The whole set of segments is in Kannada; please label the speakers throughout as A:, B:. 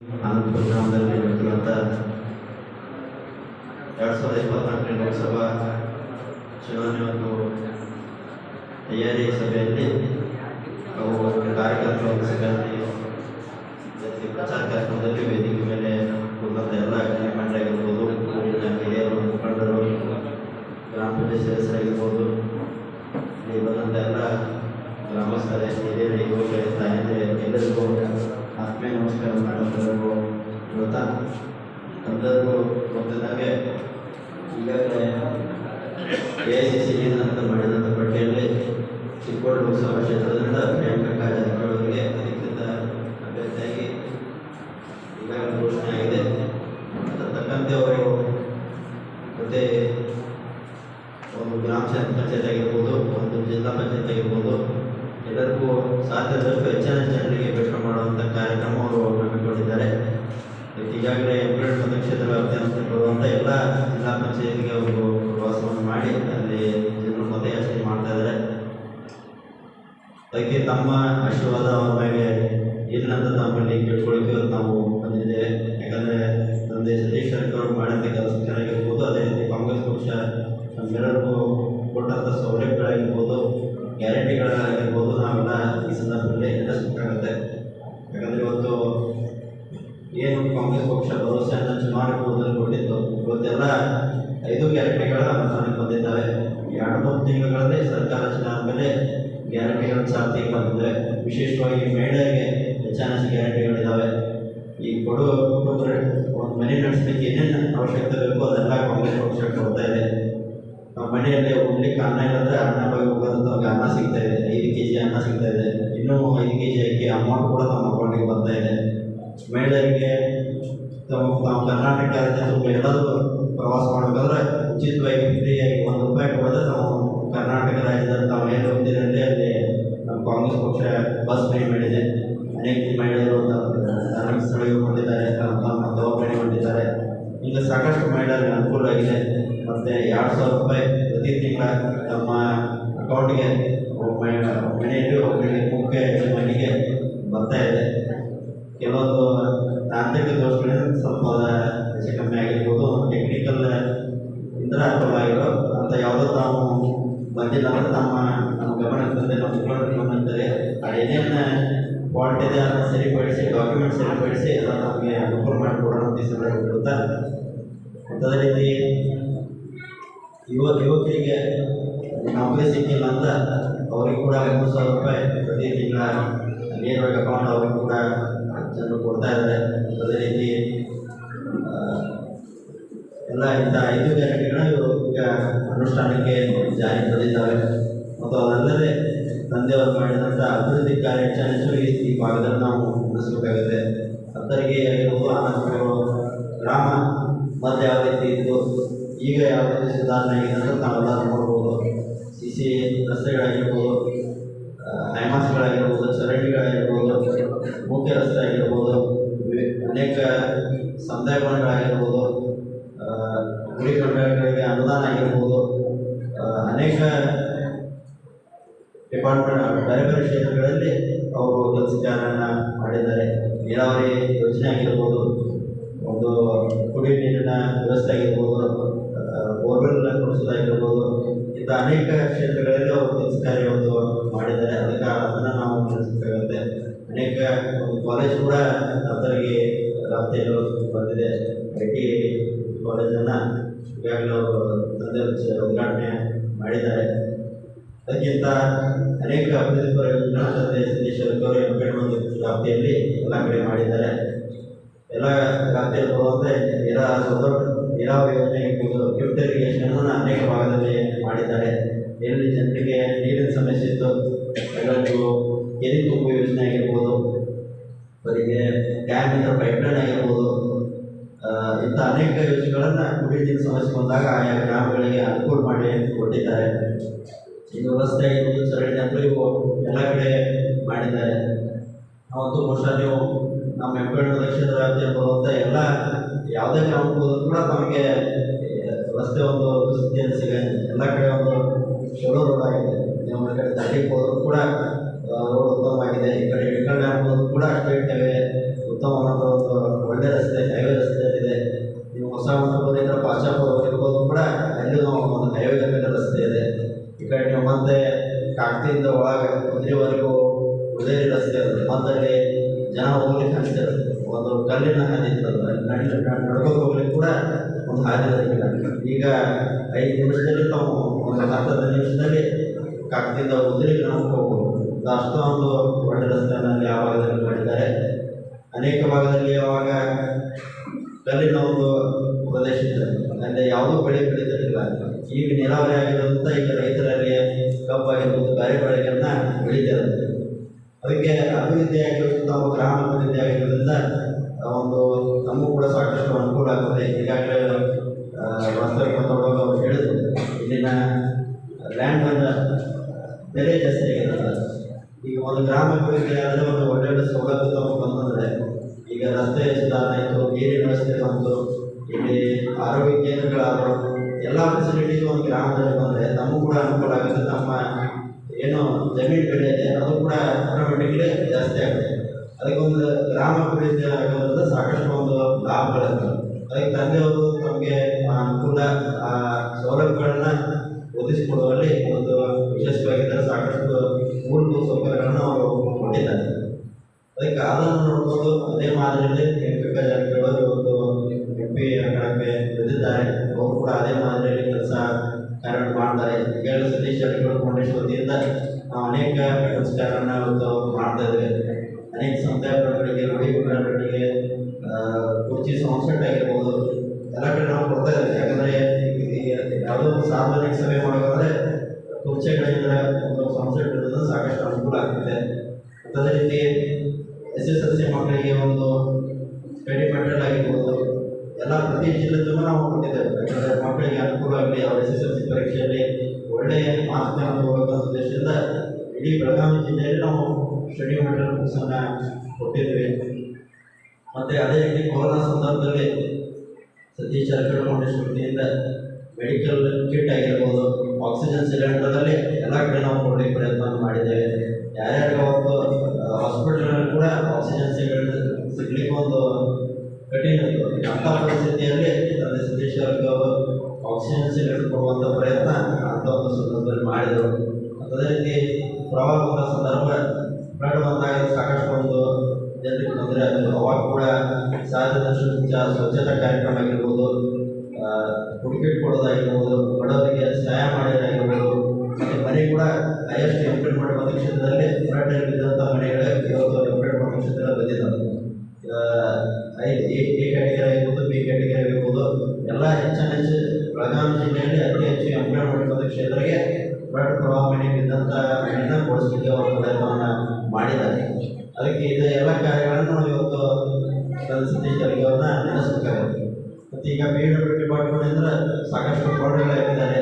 A: ಅನಂತಪುರ ಗ್ರಾಮದಲ್ಲಿ ನಡೆದಿರುವಂಥ ಎರಡು ಸಾವಿರದ ಇಪ್ಪತ್ನಾಲ್ಕನೇ ಲೋಕಸಭಾ ಚುನಾವಣೆ ಒಂದು ತಯಾರಿ ಸಭೆಯಲ್ಲಿ ಅವು ಕಾರ್ಯಕರ್ತರು ಸಿಬ್ಬಂದಿ ಜೊತೆಗೆ ಪ್ರಚಾರ ಕಾರ್ಯಕ್ರಮದಲ್ಲಿ ವೇದಿಕೆ ಮೇಲೆ ಕುಳಿತಂಥ ಎಲ್ಲ ಗಣ್ಯಮಾನ್ಯರಾಗಿರ್ಬೋದು ಊರಿನ ಹಿರಿಯರು ಮುಖಂಡರು ಗ್ರಾಮ ಪಂಚಾಯತ್ ಸದಸ್ಯರಾಗಿರ್ಬೋದು ಇಲ್ಲಿ ಬಂದಂಥ ಎಲ್ಲ ಗ್ರಾಮಸ್ಥರ ಹಿರಿಯರು ಯುವಕರೇ ತಾಯಂದಿರೇ ಎಲ್ಲರಿಗೂ ಆತ್ಮೀಯ ನಮಸ್ಕಾರ ಮಾಡೋದರಿಗೂ ಗೊತ್ತಾ? ಎಲ್ಲರಿಗೂ ಗೊತ್ತಿದ್ದಾಗೆ ಈಗಾಗಲೇ ಎ ಸಿ ಸಿ ಅಂತ ಮಾಡಿದಂಥ ಪಟ್ಟಿಯಲ್ಲಿ ಚಿಕ್ಕೋಡಿ ಲೋಕಸಭಾ ಕ್ಷೇತ್ರದಿಂದ ಪ್ರಿಯಾಂಕಾ ಜಾರಕಿಹೊಳಿ ಅವರಿಗೆ ಅಧಿಕೃತ ಅಭ್ಯರ್ಥಿಯಾಗಿ ಈಗಾಗಲೇ ಘೋಷಣೆ ಆಗಿದೆ ಅದರ ತಕ್ಕಂತೆ ಅವರು ಮತ್ತೆ ಒಂದು ಗ್ರಾಮ ಪಂಚಾಯತ್ ಪಂಚಾಯತ್ ಆಗಿರ್ಬೋದು ಒಂದು ಜಿಲ್ಲಾ ಪಂಚಾಯತ್ ಆಗಿರ್ಬೋದು ಎಲ್ಲರಿಗೂ ಸಾಧ್ಯದಷ್ಟು ಹೆಚ್ಚಿನ ಜನರಿಗೆ ಭೇಟಿ ಮಾಡುವಂಥ ಕಾರ್ಯಕ್ರಮ ಅವರು ಹಮ್ಮಿಕೊಂಡಿದ್ದಾರೆ ಮತ್ತು ಮತಕ್ಷೇತ್ರ ವ್ಯಾಪ್ತಿ ಅಂತ ಬರುವಂಥ ಎಲ್ಲ ಜಿಲ್ಲಾ ಪಂಚಾಯತ್ಗೆ ಅವರು ಪ್ರವಾಸವನ್ನು ಮಾಡಿ ಅಲ್ಲಿ ಜನರು ಮತಯಾಚನೆ ಮಾಡ್ತಾ ಇದ್ದಾರೆ. ಅದಕ್ಕೆ ತಮ್ಮ ಆಶೀರ್ವಾದ ಅವ್ರ ಮೇಲೆ ಏನಂತ ನಮ್ಮಲ್ಲಿ ಕೇಳ್ಕೊಳ್ಳಿಕ್ಕೆ ನಾವು ಬಂದಿದ್ದೇವೆ. ಯಾಕಂದರೆ ತಂದೆ ಸತೀಶ್ ಅವರು ಮಾಡಿದ ಕೆಲಸ ಚೆನ್ನಾಗಿರ್ಬೋದು. ಅದೇ ರೀತಿ ಕಾಂಗ್ರೆಸ್ ಪಕ್ಷ ನಮ್ಮೆಲ್ಲರಿಗೂ ಕೊಟ್ಟಂಥ ಸೌಲಭ್ಯಗಳಾಗಿರ್ಬೋದು ಗ್ಯಾರಂಟಿಗಳಾಗಿರ್ಬೋದು ಹೆಚ್ಚಿನ ಗ್ಯಾರಂಟಿಗಳಿದ್ದಾವೆ ಈ ಕೊಡುವ ಕುಟುಂಬ ಒಂದು ಮನೆ ನಡೆಸಲಿಕ್ಕೆ ಏನೇನು ಅವಶ್ಯಕತೆ ಬೇಕೋ ಅದೆಲ್ಲ ಕಾಂಗ್ರೆಸ್ ಪಕ್ಷ ಕೊಡ್ತಾ ಇದೆ. ನಮ್ಮ ಮನೆಯಲ್ಲಿ ಉಣ್ಲಿಕ್ಕೆ ಅನ್ನ ಇಲ್ಲದ್ರೆ ಅನ್ನ ಹೋಗಿ ಹೋಗೋದಂತ ಅವ್ರಿಗೆ ಅನ್ನ ಸಿಗ್ತಾ ಇದೆ. ಐದು ಕೆ ಜಿ ಅನ್ನ ಸಿಗ್ತಾ ಇದೆ. ಇನ್ನೂ ಐದು ಕೆ ಜಿ ಅಕ್ಕಿ ಅಮೌಂಟ್ ಕೂಡ ತಮ್ಮ ಅಕೌಂಟಿಗೆ ಬರ್ತಾ ಇದೆ. ಮಹಿಳೆಯರಿಗೆ ತಮ್ಮ ನಾವು ಕರ್ನಾಟಕ ರಾಜ್ಯ ತುಂಬ ಎಲ್ಲರೂ ಪ್ರವಾಸ ಮಾಡಬೇಕಾದ್ರೆ ಉಚಿತವಾಗಿ ಫ್ರೀಯಾಗಿ ಒಂದು ರೂಪಾಯಿ ಕೊಡೋದ್ರೆ ನಾವು ಕರ್ನಾಟಕ ರಾಜ್ಯದಲ್ಲಿ ತಾವು ಏನು ಹೋಗ್ತಿರಲ್ಲಿ ಅಲ್ಲಿ ನಮ್ಮ ಕಾಂಗ್ರೆಸ್ ಪಕ್ಷ ಬಸ್ ಫ್ರೀ ಮಾಡಿದೆ. ಅನೇಕ ಮಹಿಳೆಯರು ಧಾರ್ಮಿಕ ಹೊಂದಿದ್ದಾರೆ ತಮ್ಮ ತಮ್ಮ ಜವಾಬ್ದಾರಿ ಹೊಂದಿದ್ದಾರೆ. ಈಗ ಸಾಕಷ್ಟು ಮಹಿಳೆಯರಿಗೆ ಅನುಕೂಲ ಆಗಿದೆ ಮತ್ತು ಎರಡು ಸಾವಿರ ರೂಪಾಯಿ ಪ್ರತಿ ತಿಂಗಳ ತಮ್ಮ ಅಕೌಂಟಿಗೆ ಮನೆಯಲ್ಲಿ ಒಬ್ಬರಿಗೆ ಡಾಕ್ಯುಮೆಂಟ್ ಸರಿಪಡಿಸಿ ಅದನ್ನು ನಮಗೆ ಅನುಕೂಲ ಮಾಡಿಕೊಡೋಣ ಅಂತ ಸಂದರ್ಭ ಬಿಡುತ್ತಾ ಅದೇ ರೀತಿ ಯುವ ಯುವಕರಿಗೆ ನೌಕರಿ ಸಿಕ್ಕಿಲ್ಲ ಅಂತ ಅವ್ರಿಗೆ ಕೂಡ ಮೂರು ಸಾವಿರ ರೂಪಾಯಿ ಪ್ರತಿ ತಿಂಗಳ ನೇರವಾಗಿ ಅಕೌಂಟ್ ಅವ್ರಿಗೆ ಕೂಡ ಜನರು ಕೊಡ್ತಾ ಇದ್ದಾರೆ ಅದೇ ರೀತಿ ಎಲ್ಲ ಇಂಥ ಐದು ಗ್ಯಾರಂಟಿಗಳು ಚರಂಡಿಗಳಾಗಿರ್ಬೋದು ಮುಖ್ಯ ರಸ್ತೆ ಆಗಿರ್ಬೋದು ಅನೇಕ ಸಂದರ್ಭಗಳಾಗಿರ್ಬೋದು ಭವನಗಳಾಗಿರ್ಬೋದು ಕಂಡಗಳಿಗೆ ಗುಡಿ ಮಂಡಳಗಳಿಗೆ ಅನುದಾನ ಆಗಿರ್ಬೋದು ಅನೇಕ ಡಿಪಾರ್ಟ್ಮೆಂಟ್ ಬೇರೆ ಬೇರೆ ಕ್ಷೇತ್ರಗಳಲ್ಲಿ ಅವರು ಕೆಲಸ ಮಾಡಿದ್ದಾರೆ. ನೀರಾವರಿ ಯೋಜನೆ ಆಗಿರ್ಬೋದು, ಒಂದು ಕುಡಿ ನೀರಿನ ವ್ಯವಸ್ಥೆ ಆಗಿರ್ಬೋದು ಬೋರ್ವೆಲ್ ಕೊಡಿಸೋದಾಗಿರ್ಬೋದು, ಇಂಥ ಅನೇಕ ಕ್ಷೇತ್ರಗಳಲ್ಲಿ ಅವರು ಕೆಲಸ ಕಾರ್ಯವನ್ನು ಮಾಡಿದ್ದಾರೆ ಅದಕ್ಕೆ ಅದನ್ನು ನಾವು ಗಮನಿಸಬೇಕಾಗುತ್ತೆ ಅನೇಕ ಒಂದು ಕಾಲೇಜ್ ಕೂಡ ಅದರಿಗೆ ವ್ಯಾಪ್ತಿಯಲ್ಲಿ ಬಂದಿದೆ ಐ ಟಿ ಕಾಲೇಜನ್ನು ಈಗಾಗಲೇ ಅವರು ತಂದೆ ಉದ್ಘಾಟನೆ ಮಾಡಿದ್ದಾರೆ. ಅದಕ್ಕಿಂತ ಅನೇಕ ಅಭಿವೃದ್ಧಿ ಪರ ಯೋಜನೆಗಳನ್ನು ತಂದೆ ಸತೀಶ್ ಅವರು ಎಂಪೆಣ್ಣು ವ್ಯಾಪ್ತಿಯಲ್ಲಿ ಎಲ್ಲ ಕಡೆ ಮಾಡಿದ್ದಾರೆ. ಎಲ್ಲ ವ್ಯಾಪ್ತಿಯಲ್ಲಿ ಬರುವಂತೆ ನೀರಾ ನೀರಾವರಿ ಯೋಜನೆ ಗಿಫ್ಟ್ ಇರಿಗೇಷನ್ ಅನೇಕ ಭಾಗದಲ್ಲಿ ಮಾಡಿದ್ದಾರೆ. ಎಲ್ಲಿ ಜನರಿಗೆ ನೀರಿನ ಸಮಸ್ಯೆ ಇತ್ತು, ಎಲ್ಲರಿಗೂ ಎಲ್ಲಿ ತುಂಬುವ ಯೋಜನೆ ಆಗಿರ್ಬೋದು, ಅವರಿಗೆ ಡ್ಯಾಮ್ ಇಂದ ಪೈಪ್ಲೈನ್ ಆಗಿರ್ಬೋದು ಇಂಥ ಅನೇಕ ಯೋಜನೆಗಳನ್ನು ಕುಡಿಯುವ ಸಮಸ್ಯೆ ಬಂದಾಗ ಆಯಾ ಗ್ರಾಮಗಳಿಗೆ ಅನುಕೂಲ ಮಾಡಿ ಕೊಟ್ಟಿದ್ದಾರೆ ಇದು ವ್ಯವಸ್ಥೆ ಆಗಿರ್ಬೋದು ಚರಂಡಿ ಅಂದರೆ ಇವು ಎಲ್ಲ ಕಡೆ ಮಾಡಿದ್ದಾರೆ. ಅವತ್ತು ಬಹುಶಃ ನೀವು ನಮ್ಮ ಹೆಬ್ಬೆಣ್ಣು ನಕ್ಷತ್ರ ವ್ಯಾಪ್ತಿಯಲ್ಲಿ ಬರುವಂಥ ಎಲ್ಲ ಯಾವುದೇ ಗ್ರಾಮಕ್ಕೆ ಹೋದರೂ ಕೂಡ ನಮಗೆ ರಸ್ತೆ ಒಂದು ಸ್ಥಿತಿಯಲ್ಲಿ ಸಿಗಲ್ಲ ಎಲ್ಲ ಕಡೆ ಒಂದು ಚಲೋ ರೋಡ್ ಆಗಿದೆ. ನಮ್ಮ ಕಡೆ ದಾಟಿಗೆ ಹೋದರೂ ಕೂಡ ರೋಡ್ ಉತ್ತಮವಾಗಿದೆ. ಈ ಕಡೆ ಡ್ಯಾಮ್ ಹೋದರೂ ಕೂಡ ಅಷ್ಟೇ ಕಡೆ ಮತ್ತೆ ಕಾಡ್ತಿಯಿಂದ ಒಳಗೆ ಕುದುರೆವರೆಗೂ ಉದಯ ರಸ್ತೆ ಇದೆ ಮತ್ತೆ ಅಲ್ಲಿ ಜನ ಹೋಗ್ಲಿಕ್ಕೆ ಅನಿಸ್ತದೆ ಒಂದು ಕಲ್ಲಿನ ಹಾದಿ ಇರ್ತದೆ ಅಲ್ಲಿ ನಡ್- ನಡ್- ನಡ್ಕೊಂಡು ಹೋಗ್ಲಿಕ್ಕೆ ಕೂಡ ಒಂದು ಹಾದಿ ಇರಲಿಲ್ಲ. ಈಗ ಐದು ನಿಮಿಷದಲ್ಲಿ ನಾವು ಒಂದು ಹತ್ತು ಹದಿನೈದು ನಿಮಿಷದಲ್ಲಿ ಕಾಡ್ತಿಯಿಂದ ಉದುರಿ ನಾವು ಹೋಗ್ಬೋದು. ಅಷ್ಟು ಅಷ್ಟೊಂದು ಒಳ್ಳೆ ರಸ್ತೆಯನ್ನು ಅಲ್ಲಿ ಆ ಭಾಗದಲ್ಲಿ ಮಾಡಿದ್ದಾರೆ. ಅನೇಕ ಭಾಗದಲ್ಲಿ ಯಾವಾಗ ಕಲ್ಲಿನ ಬೆಲೆ ಜಾಸ್ತಿ ಆಗಿದೆ ಈಗ ಒಂದು ಗ್ರಾಮ ಅಭಿವೃದ್ಧಿ ಆದರೆ ಒಂದು ಒಳ್ಳೊಳ್ಳೆ ಸೌಲಭ್ಯ ತಗೊಂಡು ಬಂತಂದ್ರೆ ಈಗ ರಸ್ತೆ ಸುಧಾರಣೆ ಆಯಿತು, ನೀರಿನ ವ್ಯವಸ್ಥೆ ಬಂತು, ಇಲ್ಲಿ ಆರೋಗ್ಯ ಕೇಂದ್ರಗಳಾದವು ಎಲ್ಲ ಫೆಸಿಲಿಟೀಸ್ ಒಂದು ಗ್ರಾಮದಲ್ಲಿ ಬಂದರೆ ನಮಗೂ ಕೂಡ ಅನುಕೂಲ ಆಗುತ್ತೆ. ನಮ್ಮ ಏನು ಜಮೀನು ಬೆಲೆ ಇದೆ, ಅದು ಕೂಡ ಆಟೋಮೆಟಿಕ್ಲಿ ಜಾಸ್ತಿ ಆಗುತ್ತೆ. ಅದಕ್ಕೆ ಒಂದು ಗ್ರಾಮ ಅಭಿವೃದ್ಧಿ ಆಗೋದ್ರಿಂದ ಸಾಕಷ್ಟು ಒಂದು ಲಾಭಗಳಿರ್ತವೆ ಅದಕ್ಕೆ ತಂದೆಯವರು ನಮಗೆ ಅನುಕೂಲ, ಆ ಸೌಲಭ್ಯಗಳನ್ನ ಒದಗಿಸಿಕೊಡುವಲ್ಲಿ ಒಂದು ವಿಶೇಷವಾಗಿದ್ದರೆ ಸಾಕಷ್ಟು ಮೂಲಭೂತ ಸೌಕರ್ಯಗಳನ್ನು ಅವರು ಕೊಟ್ಟಿದ್ದಾರೆ ಅದಕ್ಕೆ ಅದನ್ನು ನೋಡ್ಕೊಂಡು ಅದೇ ಮಾದರಿಯಲ್ಲಿ ಜಾರಕಿಹೊಳಿ ಇವತ್ತು ಎಂ ಪಿ ಕಣಕ್ಕೆ ಬಿದ್ದಿದ್ದಾರೆ ಅವರು ಕೂಡ ಅದೇ ಮಾದರಿಯಲ್ಲಿ ಕೆಲಸ ಕಾರ್ಯ ಮಾಡ್ತಾರೆ ಈಗಾಗಲೇ ಸತೀಶ್ ಜಾರಕಿಹೊಳಿ ಫೌಂಡೇಶನ್ ವತಿಯಿಂದ ನಾವು ಅನೇಕ ಕೆಲಸ ಇವತ್ತು ಇವತ್ತು ಮಾಡ್ತಾ ಇದ್ದೇವೆ ಅನೇಕ ಸಮುದಾಯ ಪ್ರಕಟಣೆಗೆ ರೂಢಿ ಪ್ರಕಟಣೆಗೆ ಕುರ್ಚಿ ಸಂಸಟ್ ಆಗಿರ್ಬೋದು ಎಲ್ಲ ಕಡೆ ನಾವು ಕೊಡ್ತಾ ಇದ್ದೇವೆ ಯಾಕಂದರೆ ಯಾವುದೋ ಒಂದು ಸಾರ್ವಜನಿಕ ಸಭೆ ಮಾಡಬೇಕಾದ್ರೆ ಕುರ್ಚಿಗಳಿಂದ ಒಂದು ಸಂಸಟ್ ಸಾಕಷ್ಟು ಅನುಕೂಲ ಆಗ್ತದೆ ಅದೇ ರೀತಿ ಸ್ಟಡಿ ಮಂಡಲ ಬುಕ್ಸನ್ನು ಕೊಟ್ಟಿದ್ವಿ ಮತ್ತು ಅದೇ ರೀತಿ ಕೊರೋನಾ ಸಂದರ್ಭದಲ್ಲಿ Satish Jarkiholi foundation medical kit ಆಗಿರ್ಬೋದು ಆಕ್ಸಿಜನ್ ಸಿಲಿಂಡರ್ದಲ್ಲಿ ಎಲ್ಲ ಕಡೆ ನಾವು ಕೊಡಲಿಕ್ಕೆ ಪ್ರಯತ್ನ ಮಾಡಿದ್ದೇವೆ. ಯಾರ್ಯಾರಿಗೆ ಒಂದು ಹಾಸ್ಪಿಟಲ್ನಲ್ಲಿ ಕೂಡ ಆಕ್ಸಿಜನ್ ಸಿಲಿಂಡರ್ ಸಿಗ್ಲಿಕ್ಕೆ ಒಂದು ಕಠಿಣ ಅಂತ ಪರಿಸ್ಥಿತಿಯಲ್ಲಿ ತಂದೆ ಸತೀಶ್ ಜಾರಕಿಹೊಳಿ ಆಕ್ಸಿಜನ್ ಸಿಲಿಂಡರ್ ಕೊಡುವಂಥ ಪ್ರಯತ್ನ ಅಂಥ ಒಂದು ಸಂದರ್ಭದಲ್ಲಿ ಮಾಡಿದರು. ಅದೇ ರೀತಿ ಪ್ರವಾಹ ಸಂದರ್ಭ ಫ್ಲಡ್ ಬಂದಾಗ ಸಾಕಷ್ಟು ಒಂದು ಜನರಿಗೆ ತೊಂದರೆ ಆಯಿತು ಅವಾಗ ಕೂಡ ಚಾ ಸ್ವಚ್ಛತಾ ಕಾರ್ಯಕ್ರಮ ಆಗಿರ್ಬೋದು ಹುಡುಕಿಟ್ ಕೊಡೋದಾಗಿರ್ಬೋದು, ಬಡವರಿಗೆ ಸಹಾಯ ಮಾಡೋದಾಗಿರ್ಬೋದು ಮನೆ ಕೂಡ ಹೈಯೆಸ್ಟ್ ಎಂಪ್ಲಾಯ್ಡ್ ಮಾಡೋ ಕ್ಷೇತ್ರದಲ್ಲಿ ಫ್ಲಡ್ ಬಿದ್ದಂಥ ಮನೆಗಳೇ ಇವತ್ತು ಎಂಪ್ಲಾಯ್ಡ್ ಮಾಡುವ ಕ್ಷೇತ್ರ ಬಂದಿದ್ದಾವೆ. ಇದು ಎಲ್ಲ ಕಾರ್ಯಗಳನ್ನು ನಾವು ಇವತ್ತು ನನ್ನ ಅವನ್ನ ನೆನೆಸ್ಬೇಕಾಗುತ್ತೆ ಮತ್ತು ಈಗ ಬಿ ಡಬ್ಲ್ಯೂ ಡಿಪಾರ್ಟ್ಮೆಂಟ್ ಸಾಕಷ್ಟು ಕೊಡುಗೆಗಳಾಗಿದ್ದಾರೆ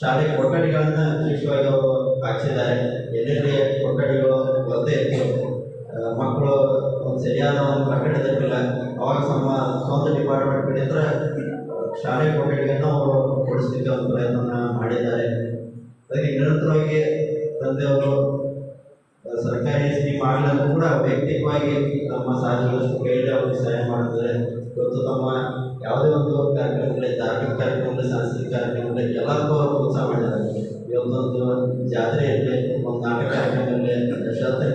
A: ಶಾಲೆ ಕೊಠಡಿಗಳನ್ನು ವಿಶೇಷವಾಗಿ ಅವರು ಹಾಕ್ಸಿದ್ದಾರೆ. ಎಲ್ಲೆಲ್ಲಿ ಕೊಠಡಿಗಳು ಗೊತ್ತೇ ಇತ್ತು ಮಕ್ಕಳು ಒಂದು ಸರಿಯಾದ ಒಂದು ಕಟ್ಟಡದಲ್ಲಿಲ್ಲ ಅವಾಗ ನಮ್ಮ ಸ್ವಂತ ಡಿಪಾರ್ಟ್ಮೆಂಟ್ ಕಡೆಯಿಂದ ಶಾಲೆ ಕೊಠಡಿಗಳನ್ನು ಅವರು ಕೊಡಿಸ್ಲಿಕ್ಕೆ ಒಂದು ಪ್ರಯತ್ನವನ್ನು ಮಾಡಿದ್ದಾರೆ. ಅದಕ್ಕೆ ನಿರಂತರವಾಗಿ ತಂದೆಯವರು ಸರ್ಕಾರಿ ಸ್ಕೀಮ್ ಆಗಲೂ ಕೂಡ ವೈಯಕ್ತಿಕವಾಗಿ ನಮ್ಮ ಸಾಧ್ಯದಷ್ಟು ಕೈಯಲ್ಲಿ ಅವ್ರಿಗೆ ಸಹಾಯ ಮಾಡ್ತಾರೆ ಇವತ್ತು ತಮ್ಮ ಯಾವುದೇ ಒಂದು ಕಾರ್ಯಕ್ರಮಗಳಲ್ಲಿ ಧಾರ್ಮಿಕ ಕಾರ್ಯಕ್ರಮಗಳಲ್ಲಿ ಸಾಂಸ್ಕೃತಿಕ ಕಾರ್ಯಕ್ರಮಗಳಲ್ಲಿ ಎಲ್ಲರಿಗೂ ಅವರು ಪ್ರೋತ್ಸಾಹ ಮಾಡಿದ್ದಾರೆ. ಇವತ್ತೊಂದು ಜಾತ್ರೆ ಇರಲಿ ಒಂದು ನಾಟಕ ಕಾರ್ಯಕ್ರಮದಲ್ಲಿ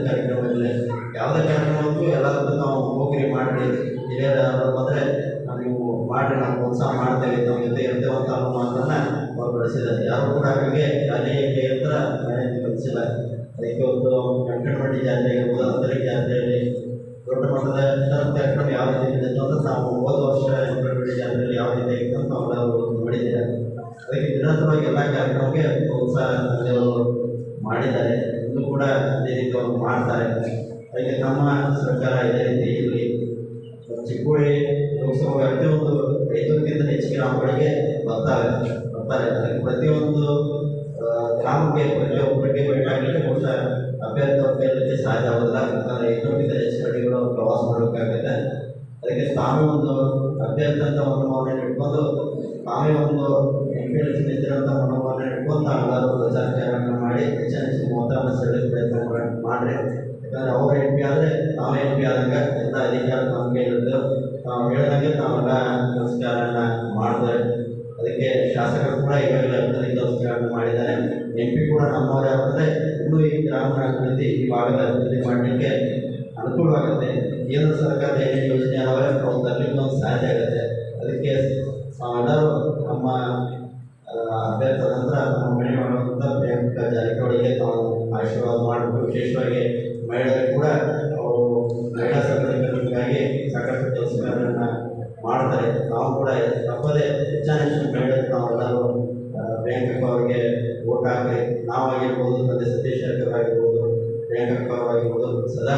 A: ಕಾರ್ಯಕ್ರಮ ಇರಲಿ ಯಾವುದೇ ಕಾರ್ಯಕ್ರಮಕ್ಕೂ ಎಲ್ಲರಿಗೂ ನಾವು ಹೋಗಿ ಮಾಡಿ ಹಿರಿಯರ ಬಂದರೆ ನೀವು ಮಾಡಿ ನಾವು ಪ್ರೋತ್ಸಾಹ ಮಾಡ್ತೇವೆ. ನಮ್ಮ ಜೊತೆ ಇರ್ತೇವೆ ಅಂತ ಅನ್ನೋ ಮಾತನ್ನ ಅವ್ರು ಬೆಳೆಸಿದ್ದಾರೆ ಯಾರು ಕೂಡ ಹಾಗೆ ಕೈ ಹತ್ರ ಮನೆ ಕಲಿಸಿಲ್ಲ ಅದಕ್ಕೆ ಒಂದು ವೆಂಕಟಮಂಡಿ ಜಾತ್ರೆ ಅಂತರ ಜಾತ್ರೆಯಲ್ಲಿ ದೊಡ್ಡ ಮಟ್ಟದ ಕಾರ್ಯಕ್ರಮ ಯಾವ ರೀತಿ ಇದೆ ಅಂತ ನಾವು ಹೋದ ವರ್ಷ ವೆಂಕಟಮಂಡಿ ಜಾತ್ರೆಯಲ್ಲಿ ಯಾವ ರೀತಿ ಆಗಿತ್ತು ಅಂತ ನಾವು ನೋಡಿದ್ದೇವೆ ಅದಕ್ಕೆ ನಿರಂತರವಾಗಿ ಎಲ್ಲ ಕಾರ್ಯಕ್ರಮಕ್ಕೆ ತಂದೆಯವರು ಮಾಡಿದ್ದಾರೆ. ಇನ್ನೂ ಕೂಡ ಅದೇ ರೀತಿ ಅವರು ಮಾಡ್ತಾರೆ. ಅದಕ್ಕೆ ನಮ್ಮ ಸರ್ಕಾರ ಇದೇ ರೀತಿ ಇರಲಿ ಚಿಕ್ಕೋಡಿ ಲೋಕಸಭಾ ವ್ಯಾಪ್ತಿ ಒಂದು ಐದಕ್ಕಿಂತ ಹೆಚ್ಚಿಗೆ ಗ್ರಾಮಗಳಿಗೆ ಬರ್ತಾರೆ ಬರ್ತಾರೆ. ಪ್ರತಿಯೊಂದು ಗ್ರಾಮಕ್ಕೆ ಪ್ರತಿಯೊಬ್ಬರಿಗೆ ಬೇಕಾಗಲಿಕ್ಕೆ ಬಹುಶಃ ಅಭ್ಯರ್ಥಿ ಅಭ್ಯರ್ಥಿಗೆ ಸಾಧ್ಯ ಆಗೋದಿಲ್ಲ ಯಾಕಂದರೆ ಹೆಚ್ಚು ಕಡೆಗಳು ಪ್ರವಾಸ ಮಾಡಬೇಕಾಗುತ್ತೆ. ಅದಕ್ಕೆ ತಾವೇ ಒಂದು ಅಭ್ಯರ್ಥಿ ಅಂತ ಮನೋಭಾವನೆ ಇಟ್ಕೊಂಡು ತಾವೇ ಒಂದು ಎಂ ಪಿ ಎಲ್ ನಿಂತಿರೋಂಥ ಮನೋಭಾವನೆ ಇಟ್ಕೊಂಡು ತಾವೆಲ್ಲರೂ ಪ್ರಚಾರ ಕಾರ್ಯಗಳನ್ನು ಮಾಡಿ ಹೆಚ್ಚಿನ ಹೆಚ್ಚು ಮೊತ್ತವನ್ನು ಸೆಳೆಯುವ ಪ್ರಯತ್ನ ಮಾಡಿ- ಯಾಕಂದರೆ ಅವರು ಎಂ ಪಿ ಆದರೆ ನಾವೇ ಎಂ ಪಿ ಆದಂಗೆ ಎಲ್ಲ ಅಧಿಕಾರ ನಮಗೆ ಇರುತ್ತೆ. ನಾವು ಹೇಳಿದಂಗೆ ನಾವೆಲ್ಲ ಕೆಲಸಗಾರನ್ನ ಮಾಡಿದ್ರೆ ಶಾಸಕರು ಕೂಡ ಈಗಾಗಲೇ ಅಭಿವೃದ್ಧಿ ಕೆಲಸಗಳನ್ನು ಮಾಡಿದ್ದಾರೆ. ಎಂ ಪಿ ಕೂಡ ನಮ್ಮವರೇ ಆಗ್ತದೆ. ಇನ್ನೂ ಈ ಗ್ರಾಮೀಣ ಅಭಿವೃದ್ಧಿ ಈ ಭಾಗದ ಅಭಿವೃದ್ಧಿ ಮಾಡಲಿಕ್ಕೆ ಅನುಕೂಲವಾಗುತ್ತೆ. ಕೇಂದ್ರ ಸರ್ಕಾರದ ಏನೇನು ಯೋಜನೆ ಅದಾವೆ, ಅವು ತರಲಿಕ್ಕೆ ಒಂದು ಸಾಧ್ಯ ಆಗುತ್ತೆ. ಹಾಕಿ ನಾವಾಗಿರ್ಬೋದು ತಂದೆ ಸತೀಶ್ ಆಗಿರ್ಬೋದು ಪ್ರಿಯಾಂಕಪ್ಪ ಅವರಾಗಿರ್ಬೋದು ಸದಾ